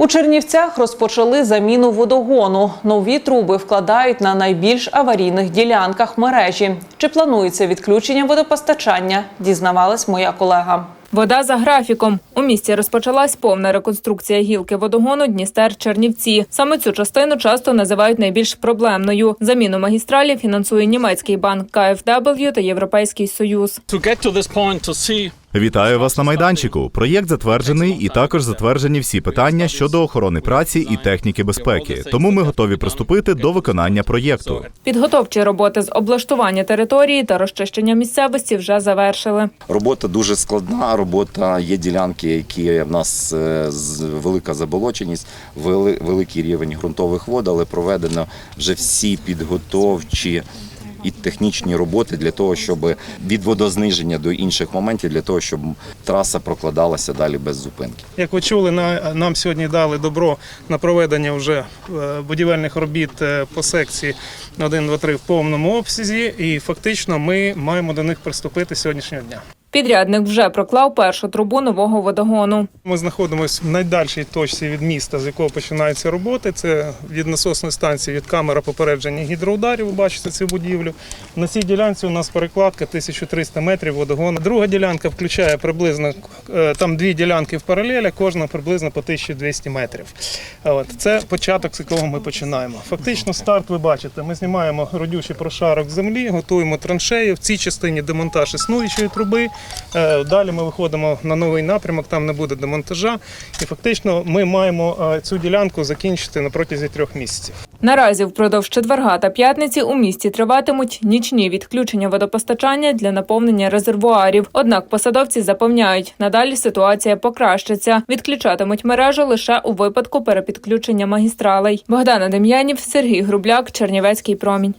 У Чернівцях розпочали заміну водогону. Нові труби вкладають на найбільш аварійних ділянках мережі. Чи планується відключення водопостачання? Дізнавалась моя колега. Вода за графіком. У місті розпочалась повна реконструкція гілки водогону Дністер Чернівці. Саме цю частину часто називають найбільш проблемною. Заміну магістралі фінансує німецький банк KfW та Європейський Союз. Вітаю вас на майданчику. Проєкт затверджений, і також затверджені всі питання щодо охорони праці і техніки безпеки. Тому ми готові приступити до виконання проєкту. Підготовчі роботи з облаштування території та розчищення місцевості вже завершили. Робота дуже складна. Робота є ділянки, які в нас е, з- велика заболоченість, великий рівень ґрунтових вод, але проведено вже всі підготовчі. І технічні роботи для того, щоб від водозниження до інших моментів, для того, щоб траса прокладалася далі без зупинки. Як ви чули, на- нам сьогодні дали добро на проведення вже е, будівельних робіт е, по секції 1, 2, 3 в повному обсязі, і фактично ми маємо до них приступити сьогоднішнього дня. Підрядник вже проклав першу трубу нового водогону. Ми знаходимося в найдальшій точці від міста, з якого починаються роботи. Це від насосної станції, від камери попередження гідроударів. Бачите цю будівлю. На цій ділянці у нас перекладка 1300 метрів водогону. Друга ділянка включає приблизно там дві ділянки в паралелі, кожна приблизно по 1200 метрів. От це початок, з якого ми починаємо. Фактично, старт ви бачите. Ми знімаємо родючий прошарок землі, готуємо траншею. В цій частині демонтаж існуючої труби. Е, Далі ми виходимо на новий напрямок, там не буде демонтажа. І фактично ми маємо е, цю ділянку закінчити на протязі трьох місяців. Наразі впродовж четверга та п'ятниці у місті триватимуть нічні відключення водопостачання для наповнення резервуарів. Однак посадовці запевняють, надалі ситуація покращиться. Відключатимуть мережу лише у випадку перепідключення магістралей. Богдана Дем'янів, Сергій Грубляк, Чернівецький промінь.